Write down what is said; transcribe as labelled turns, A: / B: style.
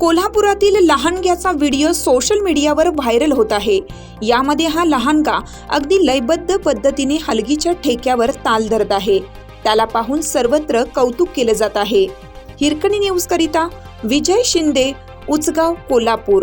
A: कोल्हापुरातील लहानग्याचा video social मीडियावर व्हायरल होत आहे. यामध्ये हा लहानगा अगदी लयबद्ध पद्धतीने हलगीच्या ठेक्यावर ताल धरत आहे. त्याला पाहून सर्वत्र कौतुक केलं जात आहे. हिरकणी न्यूज करिता विजय शिंदे उचगाव कोल्हापूर.